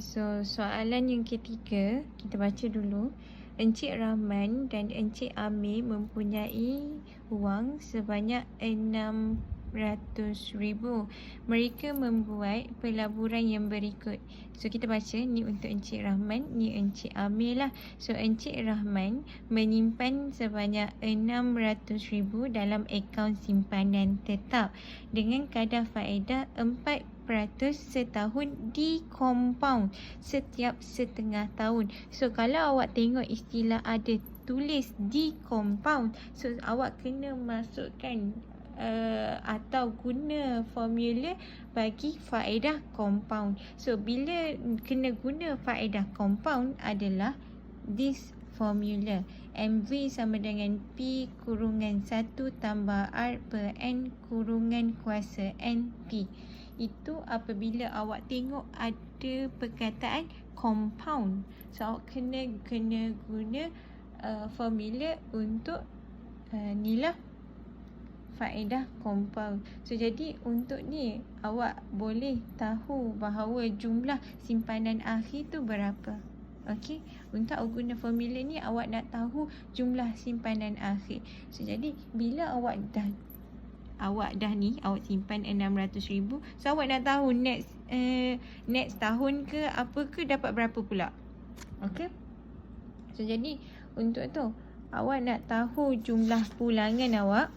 so soalan yang ketiga kita baca dulu. Encik Rahman dan Encik Amir mempunyai wang sebanyak ribu. Mereka membuat pelaburan yang berikut. So kita baca ni untuk Encik Rahman, ni Encik Amir lah. So Encik Rahman menyimpan sebanyak ratus ribu dalam akaun simpanan tetap dengan kadar faedah 4% setahun di compound setiap setengah tahun. So kalau awak tengok istilah ada tulis di compound, so awak kena masukkan uh, atau guna formula bagi faedah compound. So bila kena guna faedah compound adalah this formula. MV sama dengan P kurungan 1 tambah R per N kurungan kuasa NP. Itu apabila awak tengok ada perkataan compound. So awak kena kena guna uh, formula untuk uh, ni lah faedah compound. So jadi untuk ni awak boleh tahu bahawa jumlah simpanan akhir tu berapa. Okey, untuk guna formula ni awak nak tahu jumlah simpanan akhir. So jadi bila awak dah awak dah ni awak simpan 600,000, so awak nak tahu next uh, next tahun ke apa ke dapat berapa pula. Okey. So jadi untuk tu awak nak tahu jumlah pulangan awak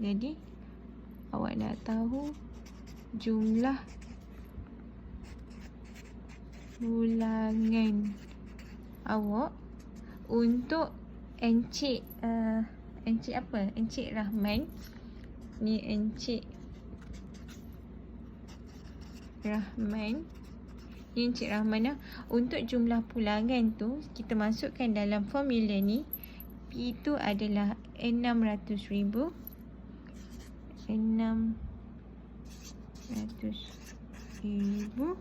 jadi awak nak tahu jumlah ulangan awak untuk encik uh, encik apa? Encik Rahman. Ni encik Rahman. Ni encik Rahman lah. Untuk jumlah pulangan tu kita masukkan dalam formula ni. P itu adalah 600,000 enam ratus ribu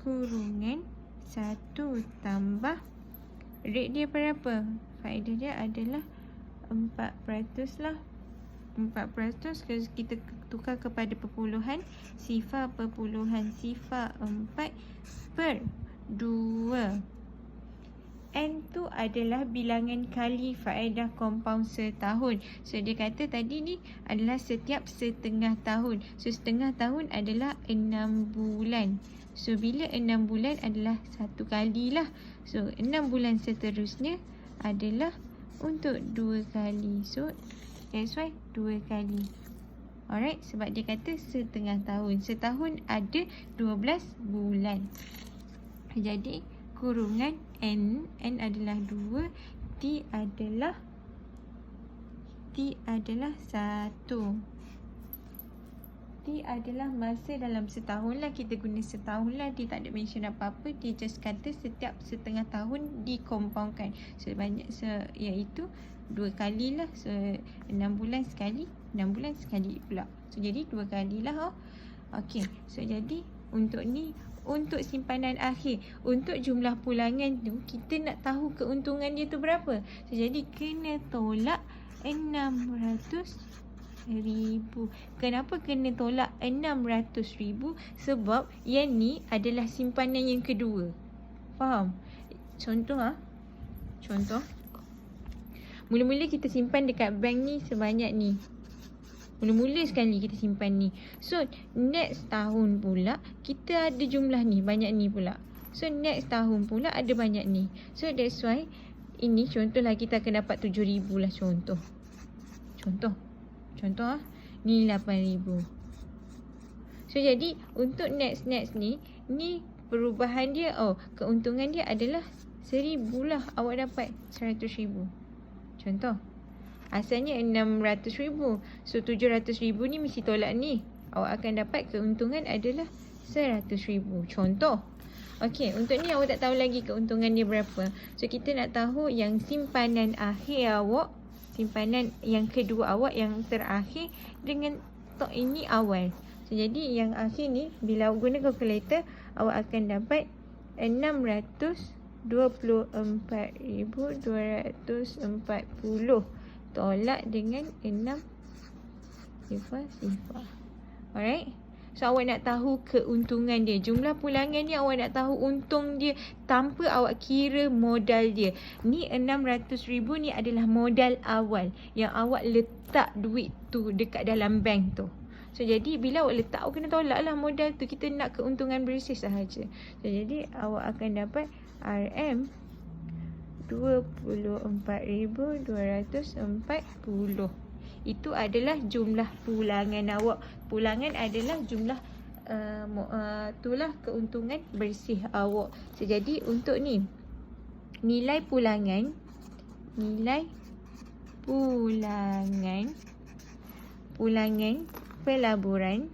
kurungan satu tambah rate dia berapa? Faedah dia adalah empat peratus lah. Empat peratus kita tukar kepada perpuluhan. Sifar perpuluhan sifar empat per dua. N tu adalah bilangan kali faedah compound setahun. So dia kata tadi ni adalah setiap setengah tahun. So setengah tahun adalah enam bulan. So bila enam bulan adalah satu kali lah. So enam bulan seterusnya adalah untuk dua kali. So that's why dua kali. Alright, sebab dia kata setengah tahun. Setahun ada 12 bulan. Jadi, kurungan N N adalah 2 T adalah T adalah 1 T adalah masa dalam setahun lah Kita guna setahun lah Dia tak ada mention apa-apa Dia just kata setiap setengah tahun Dikompongkan Sebanyak se Iaitu Dua kali lah So Enam bulan sekali Enam bulan sekali pula. So jadi dua kali lah oh. Okay So jadi Untuk ni untuk simpanan akhir untuk jumlah pulangan tu kita nak tahu keuntungan dia tu berapa. So, jadi kena tolak 600 ribu. Kenapa kena tolak 600 ribu? Sebab yang ni adalah simpanan yang kedua. Faham? Contoh ah contoh. Mula-mula kita simpan dekat bank ni sebanyak ni Mula-mula sekali kita simpan ni. So, next tahun pula, kita ada jumlah ni, banyak ni pula. So, next tahun pula ada banyak ni. So, that's why, ini contohlah kita akan dapat RM7,000 lah contoh. Contoh. Contoh ah. Ni RM8,000. So, jadi, untuk next-next ni, ni perubahan dia, oh, keuntungan dia adalah RM1,000 lah awak dapat RM100,000. Contoh. Asalnya RM600,000. So RM700,000 ni mesti tolak ni. Awak akan dapat keuntungan adalah RM100,000. Contoh. Okey, untuk ni awak tak tahu lagi keuntungan dia berapa. So kita nak tahu yang simpanan akhir awak, simpanan yang kedua awak yang terakhir dengan tok ini awal. So jadi yang akhir ni bila awak guna kalkulator, awak akan dapat 624,240 tolak dengan enam sifar sifar. Alright. So awak nak tahu keuntungan dia. Jumlah pulangan ni awak nak tahu untung dia tanpa awak kira modal dia. Ni RM600,000 ni adalah modal awal yang awak letak duit tu dekat dalam bank tu. So jadi bila awak letak awak kena tolak lah modal tu. Kita nak keuntungan bersih sahaja. So jadi awak akan dapat RM 24,240 itu adalah jumlah pulangan awak. Pulangan adalah jumlah uh, uh, itulah keuntungan bersih awak. So, jadi untuk ni nilai pulangan nilai pulangan pulangan pelaburan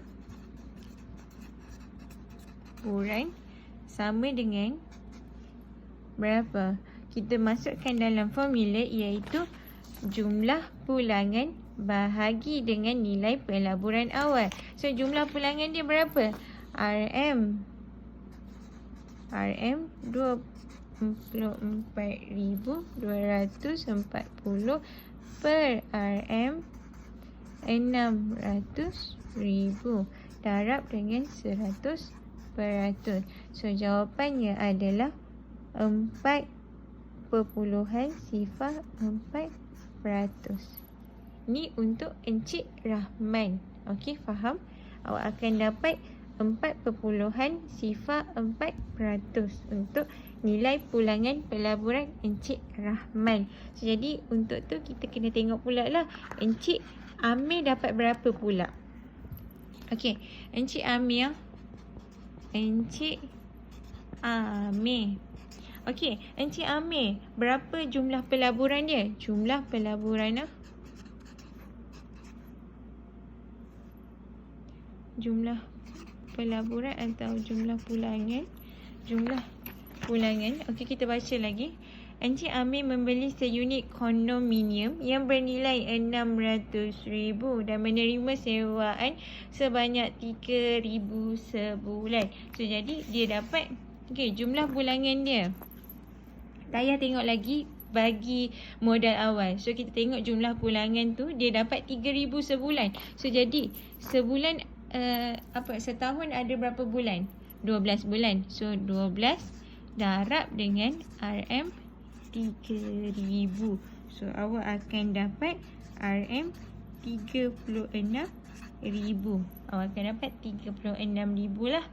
pelaburan sama dengan berapa? Kita masukkan dalam formula iaitu jumlah pulangan bahagi dengan nilai pelaburan awal. So jumlah pulangan dia berapa? RM RM 24,240 per RM 600,000 darab dengan 100 peratus. So jawapannya adalah 4 perpuluhan sifar 4 peratus. Ni untuk Encik Rahman. Okey, faham? Awak akan dapat 4.04% untuk nilai pulangan pelaburan Encik Rahman. So, jadi untuk tu kita kena tengok pula lah Encik Amir dapat berapa pula. Okey, Encik Amir. Encik Amir. Okey, Encik Amir, berapa jumlah pelaburan dia? Jumlah pelaburan lah. jumlah pelaburan atau jumlah pulangan jumlah pulangan okey kita baca lagi Encik Amir membeli seunit kondominium yang bernilai RM600,000 dan menerima sewaan sebanyak RM3,000 sebulan. So, jadi dia dapat okay, jumlah pulangan dia. Tak payah tengok lagi bagi modal awal. So, kita tengok jumlah pulangan tu dia dapat RM3,000 sebulan. So, jadi sebulan uh, apa setahun ada berapa bulan? 12 bulan. So 12 darab dengan RM 3000. So awak akan dapat RM 36000. Awak akan dapat 36000 lah.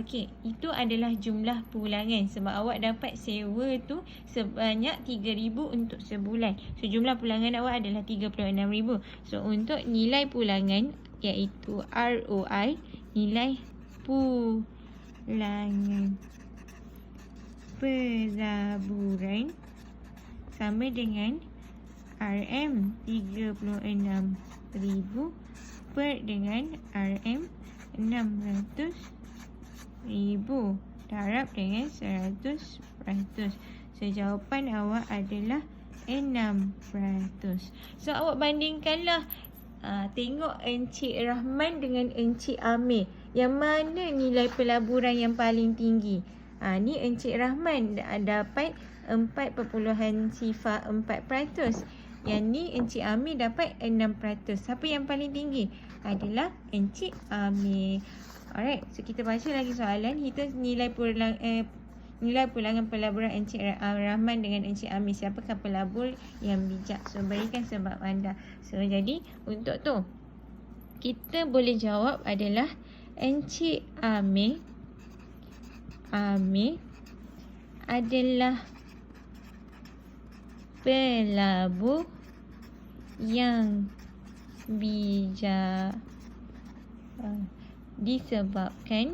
Okey, itu adalah jumlah pulangan sebab awak dapat sewa tu sebanyak 3000 untuk sebulan. So jumlah pulangan awak adalah 36000. So untuk nilai pulangan iaitu ROI nilai pulangan pelaburan sama dengan RM 36,000 per dengan RM 600,000 darab dengan 100%. So jawapan awak adalah 6%. So awak bandingkanlah Ha, tengok Encik Rahman dengan Encik Amir. Yang mana nilai pelaburan yang paling tinggi? Ha, ni Encik Rahman dapat 4.04%. Yang ni Encik Amir dapat 6%. Siapa yang paling tinggi? Adalah Encik Amir. Alright, so kita baca lagi soalan. Kita nilai pulang, eh, Nilai pulangan pelaburan Encik Rahman dengan Encik Amir. Siapakah pelabur yang bijak? So, berikan sebab anda. So, jadi untuk tu, kita boleh jawab adalah Encik Amir. Amir adalah pelabur yang bijak uh, disebabkan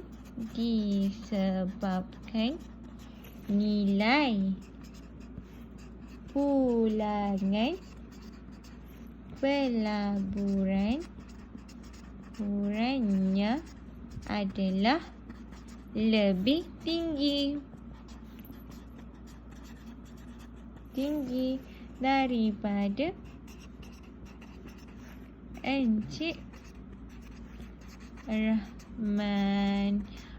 disebabkan nilai pulangan pelaburan purannya adalah lebih tinggi tinggi daripada Encik Rahman.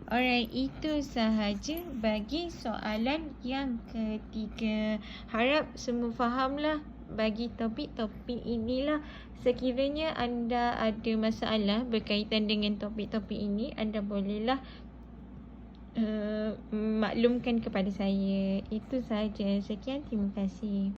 Alright, itu sahaja bagi soalan yang ketiga. Harap semua fahamlah bagi topik-topik inilah. Sekiranya anda ada masalah berkaitan dengan topik-topik ini anda bolehlah uh, maklumkan kepada saya. Itu sahaja. Sekian terima kasih